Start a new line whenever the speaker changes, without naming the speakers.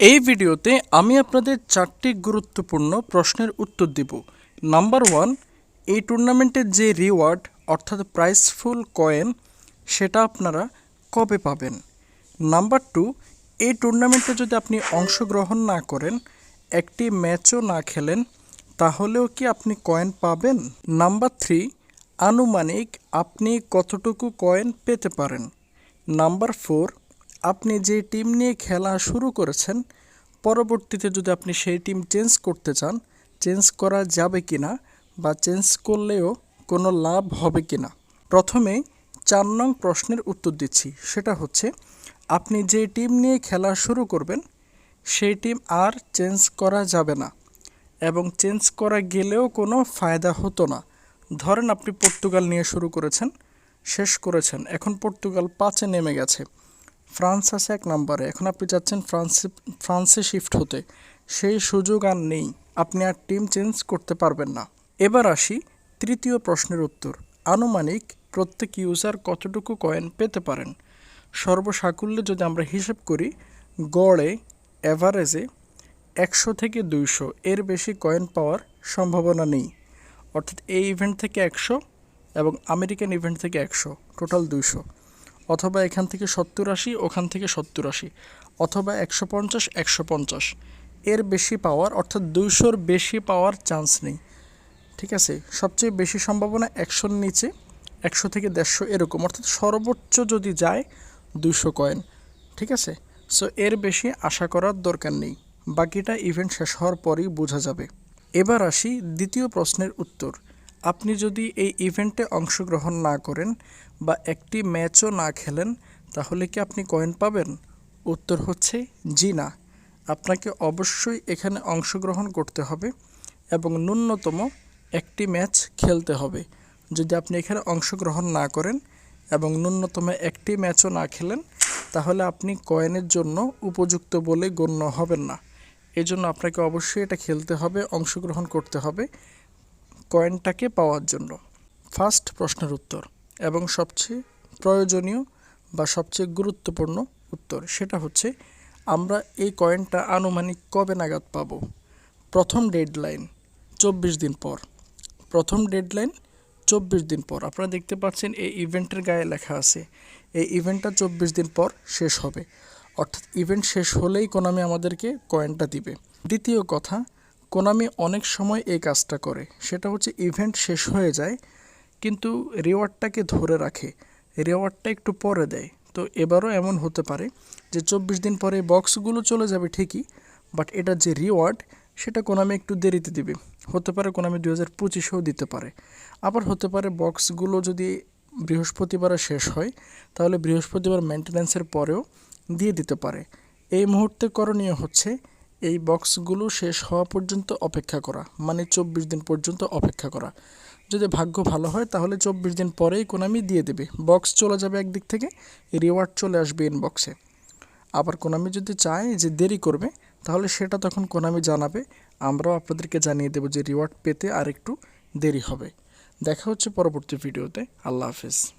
এই ভিডিওতে আমি আপনাদের চারটি গুরুত্বপূর্ণ প্রশ্নের উত্তর দিব। নাম্বার ওয়ান এই টুর্নামেন্টের যে রিওয়ার্ড অর্থাৎ প্রাইসফুল কয়েন সেটা আপনারা কবে পাবেন? নাম্বার টু এই টুর্নামেন্টে যদি আপনি অংশগ্রহণ না করেন, একটি ম্যাচও না খেলেন, তাহলেও কি আপনি কয়েন পাবেন? নাম্বার থ্রি আনুমানিক আপনি কতটুকু কয়েন পেতে পারেন? নাম্বার ফোর আপনি যে টিম নিয়ে খেলা শুরু করেছেন, পরবর্তীতে যদি আপনি সেই টিম চেঞ্জ করতে চান চেঞ্জ করা যাবে কি না বা চেঞ্জ করলেও কোনো লাভ হবে কি না প্রথমে চার নং প্রশ্নের উত্তর দিচ্ছি। সেটা হচ্ছে, আপনি যে টিম নিয়ে খেলা শুরু করবেন, সেই টিম আর চেঞ্জ করা যাবে না এবং চেঞ্জ করা গেলেও কোনো ফায়দা হতো না। ধরেন আপনি পর্তুগাল নিয়ে শুরু করেছেন, শেষ করেছেন, এখন পর্তুগাল পাঁচে নেমে গেছে। ফ্রান্স আছে এক নম্বরে। এখন আপনি যাচ্ছেন ফ্রান্সে ফ্রান্সে শিফট হতে। সেই সুযোগ আর নেই। আপনি আর টিম চেঞ্জ করতে পারবেন না। এবার আসি তৃতীয় প্রশ্নের উত্তর। আনুমানিক প্রত্যেক ইউজার কতটুকু কয়েন পেতে পারেন? সর্বসাকুল্যে যদি আমরা হিসেব করি, গড়ে অ্যাভারেজে একশো থেকে দুইশো। এর বেশি কয়েন পাওয়ার সম্ভাবনা নেই। অর্থাৎ এই ইভেন্ট থেকে একশো এবং আমেরিকান ইভেন্ট থেকে একশো। টোটাল দুইশো। অথবা এখান থেকে সত্তর আশি, ওখান থেকে সত্তর আশি, অথবা একশো পঞ্চাশ একশো পঞ্চাশ। এর বেশি পাওয়ার, অর্থাৎ দুইশোর বেশি পাওয়ার চান্স নেই। ঠিক আছে? সবচেয়ে বেশি সম্ভাবনা একশোর নিচে, একশো থেকে দেড়শো এরকম। অর্থাৎ সর্বোচ্চ যদি যায় দুশো কয়েন। ঠিক আছে? সো এর বেশি আশা করার দরকার নেই। বাকিটা ইভেন্ট শেষ হওয়ার পরেই বোঝা যাবে। এবার আসি দ্বিতীয় প্রশ্নের উত্তর। আপনি যদি এই ইভেন্টে অংশগ্রহণ না করেন বা একটি ম্যাচও না খেলেন, তাহলে কি আপনি কয়েন পাবেন? উত্তর হচ্ছে জি না। আপনাকে অবশ্যই এখানে অংশগ্রহণ করতে হবে এবং ন্যূনতম একটি ম্যাচ খেলতে হবে। যদি আপনি এখানে অংশগ্রহণ না করেন এবং ন্যূনতম একটি ম্যাচও না খেলেন, তাহলে আপনি কয়েনের জন্য উপযুক্ত বলে গণ্য হবেন না। এজন্য আপনাকে অবশ্যই এটা খেলতে হবে, অংশগ্রহণ করতে হবে। কয়েনটাকে পাওয়ার জন্য? ফার্স্ট প্রশ্নের উত্তর, এবং সবচেয়ে প্রয়োজনীয় বা সবচেয়ে গুরুত্বপূর্ণ উত্তর সেটা হচ্ছে, আমরা এই কয়েনটা আনুমানিক কবে নাগাদ পাবো? প্রথম ডেডলাইন চব্বিশ দিন পর। প্রথম ডেডলাইন চব্বিশ দিন পর। আপনারা দেখতে পাচ্ছেন এই ইভেন্টের গায়ে লেখা আছে, এই ইভেন্টটা চব্বিশ দিন পর শেষ হবে। অর্থাৎ ইভেন্ট শেষ হলেই কোনামি আমাদেরকে কয়েনটা দিবে। দ্বিতীয় কথা কোনামি অনেক সময় এই কাজটা করে। সেটা হচ্ছে ইভেন্ট শেষ হয়ে যায়, কিন্তু রিওয়ার্ডটাকে ধরে রাখে। রিওয়ার্ডটা একটু পরে দেয়। তো এবারও এমন হতে পারে যে চব্বিশ দিন পরে বক্সগুলো চলে যাবে ঠিকই বাট এটা যে রিওয়ার্ড সেটা কোনামি একটু দেরিতে দিবে। হতে পারে কোনামি দু হাজার পঁচিশেও দিতে পারে। আবার হতে পারে বক্সগুলো যদি বৃহস্পতিবারে শেষ হয়, তাহলে বৃহস্পতিবার মেনটেন্যান্সের পরেও দিয়ে দিতে পারে। এই মুহূর্তে করণীয় হচ্ছে এই বক্সগুলো শেষ হওয়া পর্যন্ত অপেক্ষা করা মানে চব্বিশ দিন পর্যন্ত অপেক্ষা করা। যদি ভাগ্য ভালো হয়, তাহলে চব্বিশ দিন পরেই কোনামি দিয়ে দেবে। বক্স চলে যাবে একদিক থেকে, রিওয়ার্ড চলে আসবে ইনবক্সে আবার কোনামি যদি চায় যে দেরি করবে, তাহলে সেটা তখন কোনামি জানাবে। আমরাও আপনাদেরকে জানিয়ে দেবো যে রিওয়ার্ড পেতে আর একটু দেরি হবে। দেখা হচ্ছে পরবর্তী ভিডিওতে। আল্লাহ হাফেজ।